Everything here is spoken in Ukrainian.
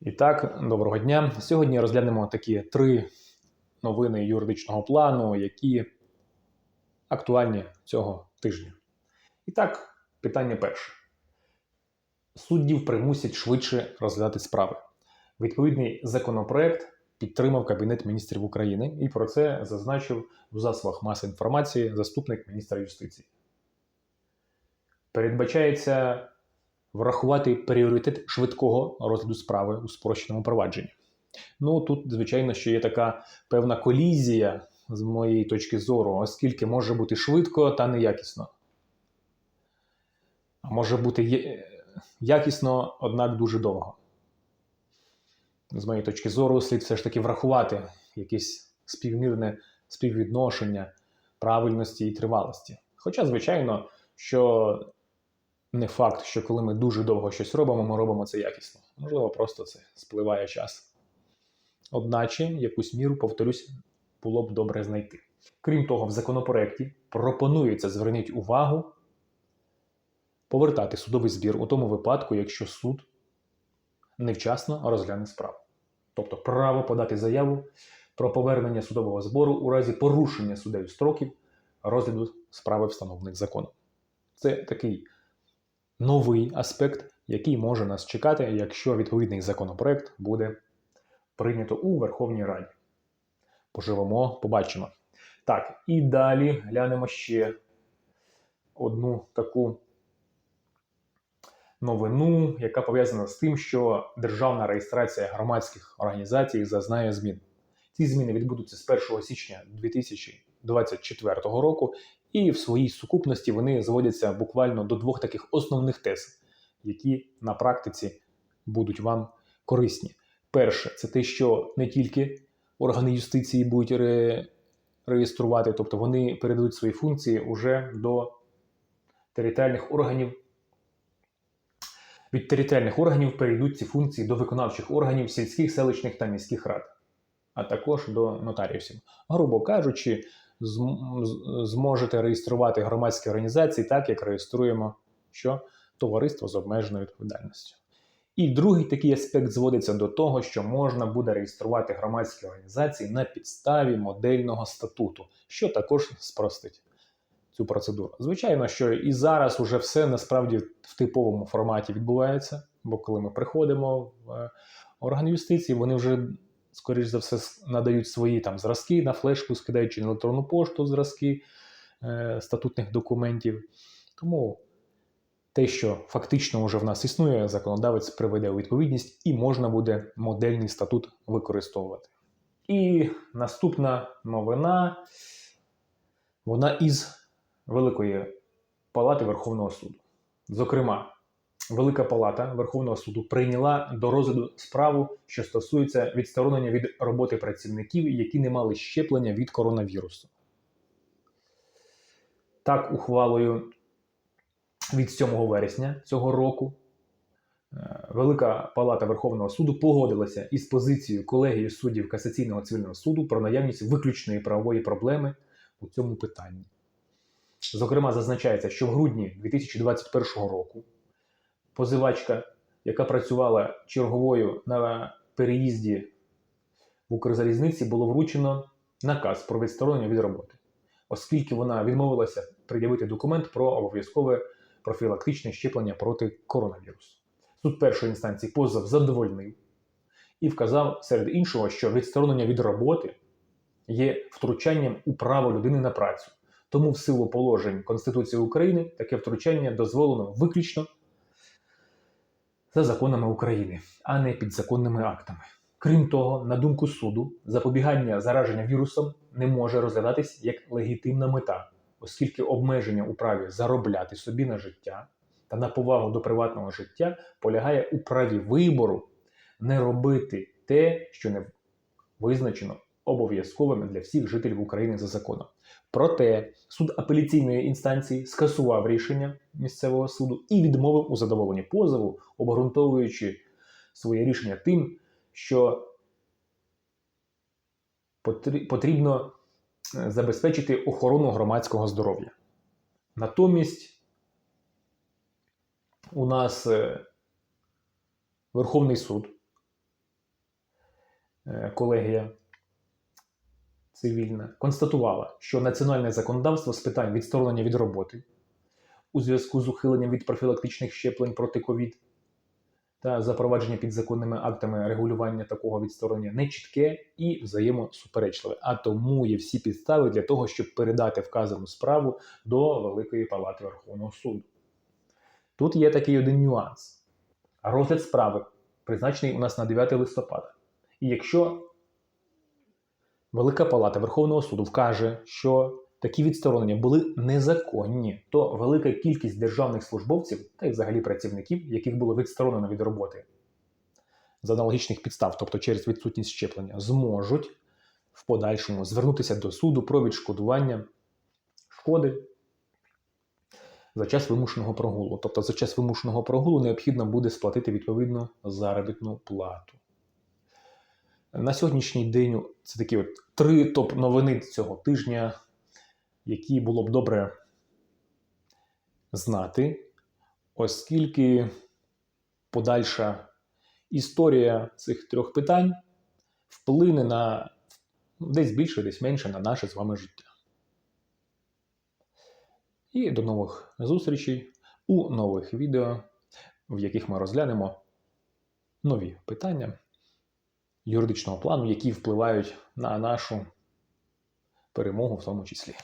І так, доброго дня. Сьогодні розглянемо такі три новини юридичного плану, які актуальні цього тижня. І так, питання перше. Суддів примусять швидше розглядати справи. Відповідний законопроект підтримав Кабінет міністрів України, і про це зазначив у засобах масової інформації заступник міністра юстиції. Передбачається врахувати пріоритет швидкого розгляду справи у спрощеному провадженні. Ну тут, звичайно, що є така певна колізія з моєї точки зору, оскільки може бути швидко та неякісно. А може бути якісно, однак дуже довго. З моєї точки зору, слід все ж таки врахувати якесь співмірне співвідношення правильності і тривалості. Хоча, звичайно, що не факт, що коли ми дуже довго щось робимо, ми робимо це якісно. Можливо, просто це спливає час. Одначе, якусь міру, повторюсь, було б добре знайти. Крім того, в законопроекті пропонується, зверніть увагу, повертати судовий збір у тому випадку, якщо суд невчасно розгляне справу. Тобто право подати заяву про повернення судового збору у разі порушення суддею строків розгляду справи встановлених законом. Це такий новий аспект, який може нас чекати, якщо відповідний законопроект буде прийнято у Верховній Раді. Поживемо, побачимо. Так, і далі глянемо ще одну таку новину, яка пов'язана з тим, що державна реєстрація громадських організацій зазнає змін. Ці зміни відбудуться з 1 січня 2024 року, і в своїй сукупності вони зводяться буквально до двох таких основних тез, які на практиці будуть вам корисні. Перше, це те, що не тільки органи юстиції будуть ре... реєструвати, тобто вони передадуть свої функції уже до територіальних органів. Від територіальних органів перейдуть ці функції до виконавчих органів сільських, селищних та міських рад, а також до нотаріусів. Грубо кажучи, зможете реєструвати громадські організації так, як реєструємо що товариство з обмеженою відповідальністю. І другий такий аспект зводиться до того, що можна буде реєструвати громадські організації на підставі модельного статуту, що також спростить цю процедуру. Звичайно, що і зараз уже все насправді в типовому форматі відбувається, бо коли ми приходимо в е, орган юстиції, вони вже скоріш за все, надають свої там зразки на флешку, скидаючи на електронну пошту зразки е, статутних документів. Тому те, що фактично вже в нас існує, законодавець приведе у відповідність і можна буде модельний статут використовувати. І наступна новина, вона із Великої Палати Верховного суду. Зокрема, Велика Палата Верховного суду прийняла до розгляду справу, що стосується відсторонення від роботи працівників, які не мали щеплення від коронавірусу. Так, ухвалою від 7 вересня цього року е, Велика Палата Верховного суду погодилася із позицією колегії суддів Касаційного цивільного суду про наявність виключної правової проблеми у цьому питанні. Зокрема, зазначається, що в грудні 2021 року позивачка, яка працювала черговою на переїзді в Укрзалізниці, було вручено наказ про відсторонення від роботи, оскільки вона відмовилася пред'явити документ про обов'язкове профілактичне щеплення проти коронавірусу. Суд першої інстанції позов задовольнив і вказав серед іншого, що відсторонення від роботи є втручанням у право людини на працю. Тому в силу положень Конституції України таке втручання дозволено виключно за законами України, а не підзаконними актами. Крім того, на думку суду, запобігання зараження вірусом не може розглядатись як легітимна мета, оскільки обмеження у праві заробляти собі на життя та на повагу до приватного життя полягає у праві вибору не робити те, що не визначено обов'язковим для всіх жителів України за законом. Проте суд апеляційної інстанції скасував рішення місцевого суду і відмовив у задоволенні позову, обґрунтовуючи своє рішення тим, що потрібно е, забезпечити охорону громадського здоров'я. Натомість у нас е, Верховний суд е, колегія цивільна констатувала, що національне законодавство з питань відсторонення від роботи у зв'язку з ухиленням від профілактичних щеплень проти ковід та запровадження підзаконними актами регулювання такого відсторонення нечітке і взаємосуперечливе. А тому є всі підстави для того, щоб передати вказану справу до Великої Палати Верховного суду. Тут є такий один нюанс. Розгляд справи призначений у нас на 9 листопада. І якщо Велика Палата Верховного суду вкаже, що такі відсторонення були незаконні, то велика кількість державних службовців та й взагалі працівників, яких було відсторонено від роботи з аналогічних підстав, тобто через відсутність щеплення, зможуть в подальшому звернутися до суду про відшкодування шкоди за час вимушеного прогулу. Тобто за час вимушеного прогулу необхідно буде сплатити відповідну заробітну плату. На сьогоднішній день це такі от три топ-новини цього тижня, які було б добре знати, оскільки подальша історія цих трьох питань вплине на десь більше, десь менше на наше з вами життя. І до нових зустрічей у нових відео, в яких ми розглянемо нові питання юридичного плану, які впливають на нашу перемогу в тому числі.